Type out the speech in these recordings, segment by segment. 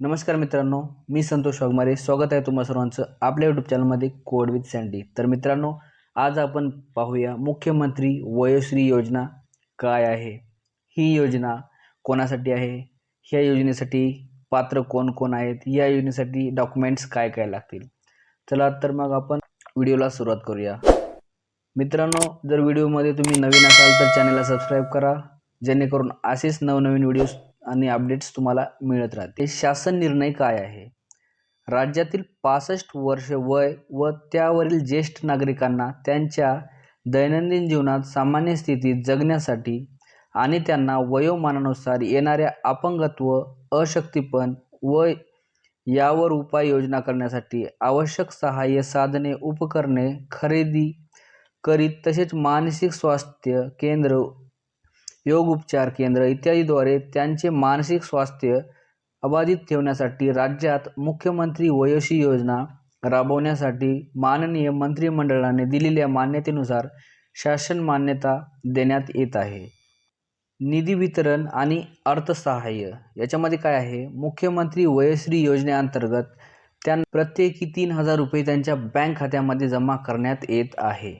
नमस्कार मित्रांनो मी संतोष वाघमारे. स्वागत आहे तुम्हा सर्वांचं आपल्या यूट्यूब चॅनलमध्ये कोड विथ सँडी तर मित्रांनो आज आपण पाहूया मुख्यमंत्री वयोश्री योजना काय आहे? ही योजना कोणासाठी आहे? ह्या योजनेसाठी पात्र कोण कोण आहेत? या योजनेसाठी डॉक्युमेंट्स काय काय लागतील? चला तर मग आपण व्हिडिओला सुरुवात करूया. मित्रांनो जर व्हिडिओमध्ये तुम्ही नवीन असाल तर चॅनलला सबस्क्राईब करा जेणेकरून असेच नवनवीन व्हिडिओज आणि अपडेट्स तुम्हाला मिळत राहते शासन निर्णय काय आहे? राज्यातील पासष्ट वर्ष वय व त्यावरील ज्येष्ठ नागरिकांना त्यांच्या दैनंदिन जीवनात सामान्य स्थितीत जगण्यासाठी आणि त्यांना वयोमानानुसार येणाऱ्या अपंगत्व अशक्तीपण व यावर उपाययोजना करण्यासाठी आवश्यक सहाय्य साधने उपकरणे खरेदी करीत तसेच मानसिक स्वास्थ्य केंद्र योग उपचार केंद्र इत्यादीद्वारे त्यांचे मानसिक स्वास्थ्य अबाधित ठेवण्यासाठी राज्यात मुख्यमंत्री वयोशी योजना राबवण्यासाठी माननीय मंत्रिमंडळाने दिलेल्या मान्यतेनुसार शासन मान्यता देण्यात येत आहे. निधी वितरण आणि अर्थसहाय्य याच्यामध्ये काय आहे? मुख्यमंत्री वयोश्री योजनेअंतर्गत त्यां प्रत्येकी तीन हजार रुपये त्यांच्या बँक खात्यामध्ये जमा करण्यात येत आहे.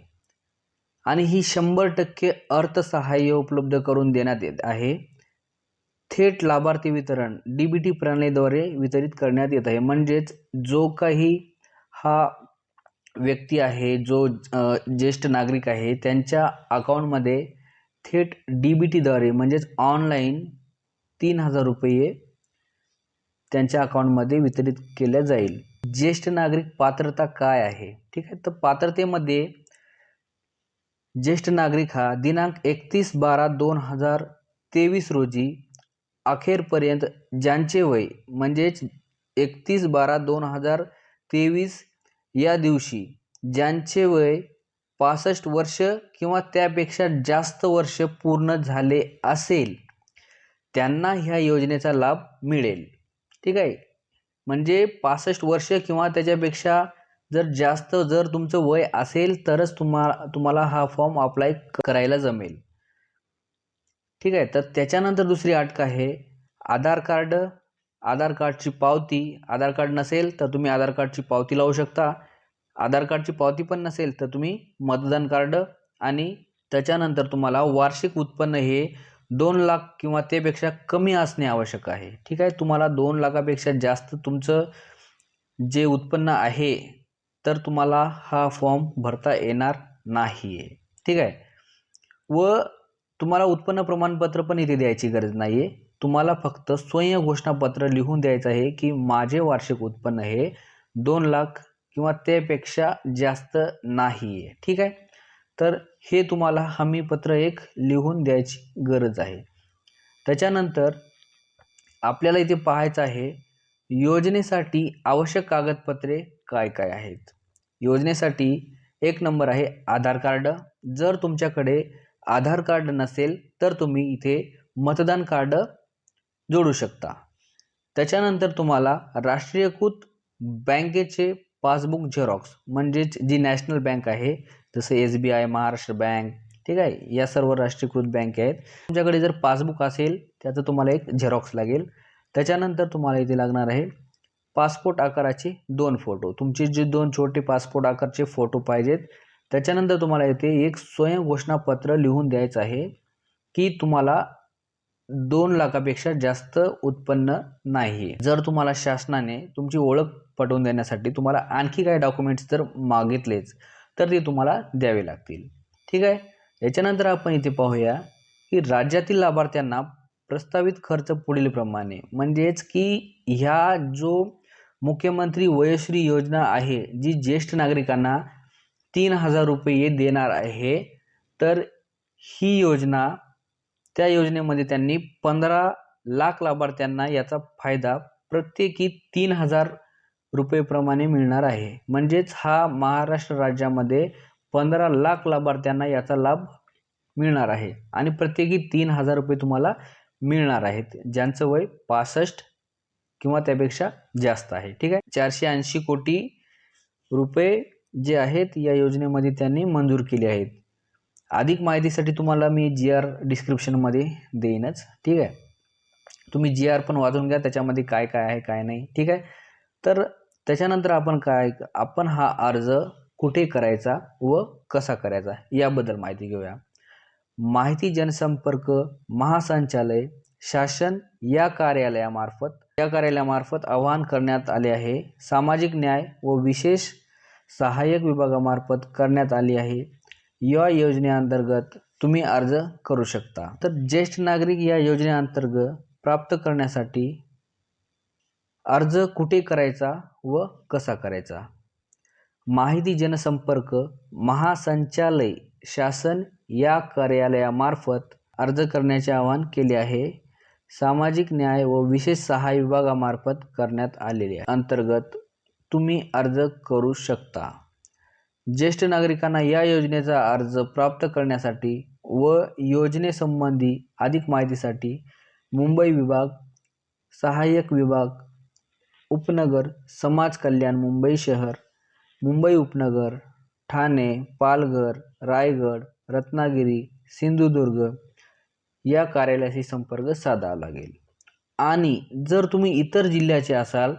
आणि ही शंभर टक्के अर्थसहाय्य उपलब्ध करून देण्यात येत आहे. थेट लाभार्थी वितरण डी बी टी प्रणालीद्वारे वितरित करण्यात येत आहे. म्हणजेच जो काही हा व्यक्ती आहे जो ज्येष्ठ नागरिक आहे त्यांच्या अकाउंटमध्ये थेट डी बी टीद्वारे म्हणजेच ऑनलाईन तीन हजार रुपये त्यांच्या अकाउंटमध्ये वितरित केल्या जाईल. ज्येष्ठ नागरिक पात्रता काय आहे? ठीक आहे तर पात्रतेमध्ये ज्येष्ठ नागरिक हा दिनांक एकतीस बारा दोन हजार तेवीस रोजी अखेरपर्यंत ज्यांचे वय म्हणजेच एकतीस बारा दोन हजार तेवीस या दिवशी ज्यांचे वय पासष्ट वर्ष किंवा त्यापेक्षा जास्त वर्ष पूर्ण झाले असेल त्यांना ह्या योजनेचा लाभ मिळेल. ठीक आहे? म्हणजे पासष्ट वर्ष किंवा त्याच्यापेक्षा जर जास्त जर तुमचं वय असेल तरच तुम्हाला तुम्हाला हा फॉर्म अप्लाय करायला जमेल. ठीक आहे तर त्याच्यानंतर दुसरी अटक आहे. आधार कार्ड आधार कार्डची पावती. आधार कार्ड नसेल तर तुम्ही आधार कार्डची पावती लावू शकता. आधार कार्डची पावती पण नसेल तर तुम्ही मतदान कार्ड आणि त्याच्यानंतर तुम्हाला वार्षिक उत्पन्न हे दोन लाख किंवा त्यापेक्षा कमी असणे आवश्यक आहे. ठीक आहे तुम्हाला दोन लाखापेक्षा जास्त तुमचं जे उत्पन्न आहे तर तुम्हाला हा फॉर्म भरता येणार नाही आहे ठीक आहे? व तुम्हाला उत्पन्न प्रमाणपत्र पण इथे द्यायची गरज नाही आहे तुम्हाला फक्त स्वयं घोषणापत्र लिहून द्यायचं आहे की माझे वार्षिक उत्पन्न हे दोन लाख किंवा त्यापेक्षा जास्त नाही आहे ठीक आहे? तर हे तुम्हाला हमीपत्र एक लिहून द्यायची गरज आहे. त्याच्यानंतर आपल्याला इथे पाहायचं आहे योजनेसाठी आवश्यक कागदपत्रे काय काय आहेत? योजनेसाठी एक नंबर आहे आधार कार्ड. जर तुमच्याकडे आधार कार्ड नसेल तर तुम्ही इथे मतदान कार्ड जोडू शकता. त्याच्यानंतर तुम्हाला राष्ट्रीयकृत बँकेचे पासबुक झेरॉक्स म्हणजेच जी नॅशनल बँक आहे जसं S B I Maharashtra bank ठीक आहे या सर्व राष्ट्रीयकृत बँक आहेत. तुमच्याकडे जर पासबुक असेल त्याचं तुम्हाला एक झेरॉक्स लागेल. त्याच्यानंतर तुम्हाला इथे लागणार आहे पासपोर्ट आकाराचे दोन फोटो. तुमचे जे दोन छोटे पासपोर्ट आकारचे फोटो पाहिजेत त्याच्यानंतर तुम्हाला येथे एक स्वयं घोषणापत्र लिहून द्यायचं आहे की तुम्हाला दोन लाखापेक्षा जास्त उत्पन्न नाही जर तुम्हाला शासनाने तुमची ओळख पटवून देण्यासाठी तुम्हाला आणखी काही डॉक्युमेंट्स जर मागितलेच तर ते तुम्हाला द्यावे लागतील. ठीक आहे? याच्यानंतर आपण इथे पाहूया की राज्यातील लाभार्थ्यांना प्रस्तावित खर्च पुढील प्रमाणे म्हणजेच की ह्या जो मुख्यमंत्री वयश्री योजना आहे जी ज्येष्ठ नागरिकांना तीन हजार रुपये देणार आहे. तर ही योजना त्या योजनेमध्ये त्यांनी पंधरा लाख लाभार्थ्यांना याचा फायदा प्रत्येकी तीन हजार रुपयेप्रमाणे मिळणार आहे. म्हणजेच हा महाराष्ट्र राज्यामध्ये पंधरा लाख लाभार्थ्यांना याचा लाभ मिळणार आहे. आणि प्रत्येकी तीन हजार रुपये तुम्हाला मिळणार आहेत ज्यांचं वय पासष्ट किंवा त्यापेक्षा जास्त आहे. ठीक आहे? चारशे ऐंशी कोटी रुपये जे आहेत या योजनेमध्ये त्यांनी मंजूर केले आहेत. अधिक माहितीसाठी तुम्हाला मी जी आर डिस्क्रिप्शनमध्ये देईनच. ठीक आहे? तुम्ही जी आर पण वाचून घ्या त्याच्यामध्ये काय काय आहे काय नाही. ठीक आहे? तर त्याच्यानंतर आपण काय आपण हा अर्ज कुठे करायचा व कसा करायचा याबद्दल माहिती घेऊया. माहिती जनसंपर्क महासंचालय शासन या कार्यालयामार्फत या कार्यालयामार्फत आवाहन करण्यात आले आहे. सामाजिक न्याय व विशेष सहाय्यक विभागामार्फत करण्यात आली आहे. या योजनेअंतर्गत तुम्ही अर्ज करू शकता. तर ज्येष्ठ नागरिक या योजनेअंतर्गत प्राप्त करण्यासाठी अर्ज कुठे करायचा व कसा करायचा? माहिती जनसंपर्क महासंचालय शासन या कार्यालयामार्फत अर्ज करण्याचे आवाहन केले आहे. सामाजिक न्याय व विशेष सहाय्य विभागामार्फत करण्यात आलेले अंतर्गत तुम्ही अर्ज करू शकता. ज्येष्ठ नागरिकांना या योजनेचा अर्ज प्राप्त करण्यासाठी व योजनेसंबंधी अधिक माहितीसाठी मुंबई विभाग सहाय्यक विभाग उपनगर समाज कल्याण मुंबई शहर मुंबई उपनगर ठाणे पालघर रायगड रत्नागिरी सिंधुदुर्ग या कार्यालयाशी संपर्क साधावा लागेल. आणि जर तुम्ही इतर जिल्ह्याचे असाल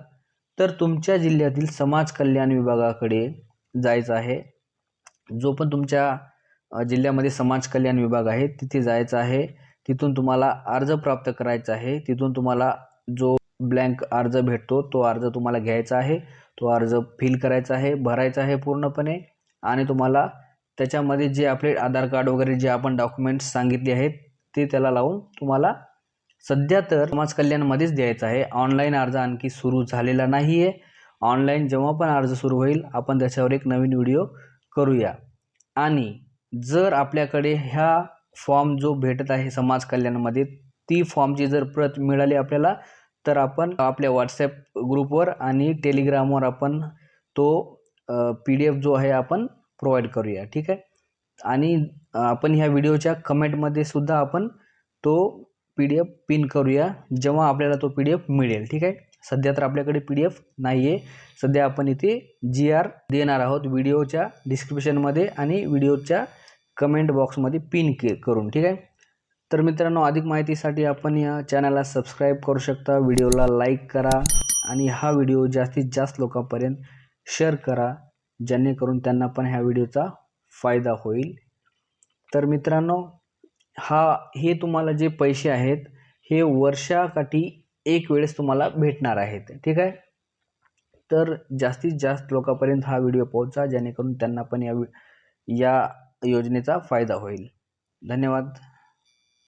तर तुमच्या जिल्ह्यातील समाज कल्याण विभागाकडे जायचं आहे. जो पण तुमच्या जिल्ह्यामध्ये समाज कल्याण विभाग आहे तिथे जायचं आहे. तिथून तुम्हाला अर्ज प्राप्त करायचा आहे. तिथून तुम्हाला जो ब्लँक अर्ज भेटतो तो अर्ज तुम्हाला घ्यायचा आहे. तो अर्ज फिल करायचा आहे भरायचा आहे पूर्णपणे. आणि तुम्हाला त्याच्यामध्ये जे आपले आधार कार्ड वगैरे जे आपण डॉक्युमेंट्स सांगितले आहेत ते त्याला लावून तुम्हाला सध्या तर समाज कल्याणमध्येच द्यायचं आहे. ऑनलाईन अर्ज आणखी सुरू झालेला नाही आहे ऑनलाईन जेव्हा पण अर्ज सुरू होईल आपण त्याच्यावर एक नवीन व्हिडिओ करूया. आणि जर आपल्याकडे ह्या फॉर्म जो भेटत आहे समाज कल्याणमध्ये ती फॉर्मची जर प्रत मिळाली आपल्याला तर आपण आपल्या व्हॉट्सॲप ग्रुपवर आणि टेलिग्रामवर आपण तो पी डी एफ जो आहे आपण प्रोव्हाइड करूया. ठीक आहे? आणि आपण ह्या व्हिडिओच्या कमेंटमध्ये सुद्धा आपण तो पी डी एफ पिन करूया जेव्हा आपल्याला तो पी डी एफ मिळेल ठीक आहे? सध्या तर आपल्याकडे पी डी एफ नाही आहे सध्या आपण इथे जी आर देणार आहोत व्हिडिओच्या डिस्क्रिप्शनमध्ये आणि व्हिडिओच्या कमेंट बॉक्समध्ये पिन के करून ठीक आहे? तर मित्रांनो अधिक माहितीसाठी आपण या चॅनलला सबस्क्राईब करू शकता व्हिडिओला लाईक करा आणि हा व्हिडिओ जास्तीत जास्त लोकांपर्यंत शेअर करा जेणेकरून त्यांना पण ह्या व्हिडिओचा फायदा होईल. तर मित्रांनो हा हे तुम्हाला जे पैसे आहेत हे वर्षाकाठी एक वेळेस तुम्हाला भेटणार आहेत. ठीक आहे? तर जास्तीत जास्त लोकांपर्यंत हा व्हिडिओ पोहोचा जेणेकरून त्यांना पण या वि- या योजनेचा फायदा होईल. धन्यवाद.